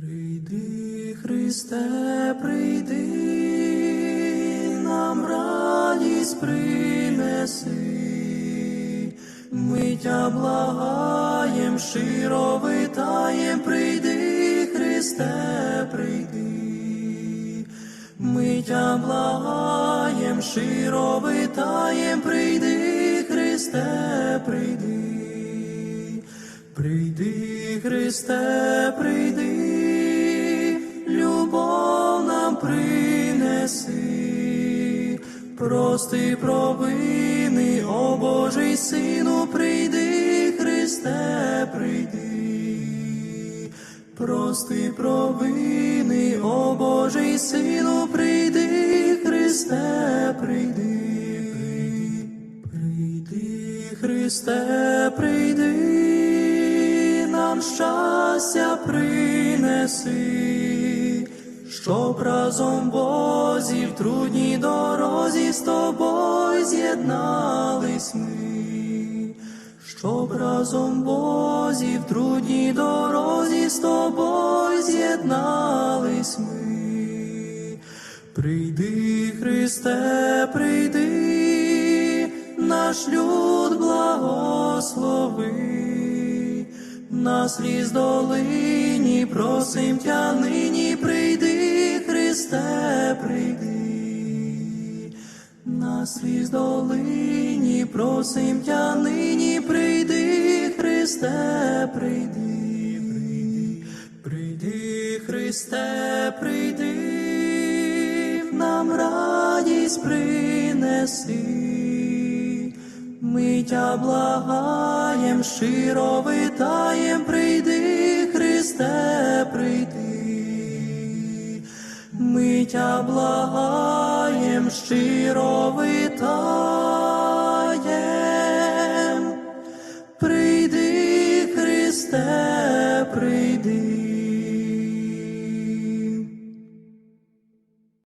Прийди, Христе, прийди, нам радість принеси, ми тя благаєм, широ витаєм, прийди, Христе, прийди, ми тя благаєм, широ витаєм, прийди, Христе, прийди. Прийди, Христе, прийди, прости провини, о Божий Сину, прийди, Христе, прийди, прости провини, о Божий Сину, прийди, Христе, прийди, прийди, Христе, прийди, нам щастя принеси, щоб разом Бозі в трудній дорозі з тобою з'єднались ми, щоб разом Бозі в трудній дорозі з тобою з'єднались ми. Прийди, Христе, прийди, наш люд благослови, на сліз долині просим тя нині, сліз долині просим тя нині, прийди, Христе, прийди, прийди, прийди, Христе, прийди, нам радість принеси. Ми тя благаєм, щиро витаєм, прийди, Христе, прийди. Ми тя благаєм, щиро витаєм. прийди.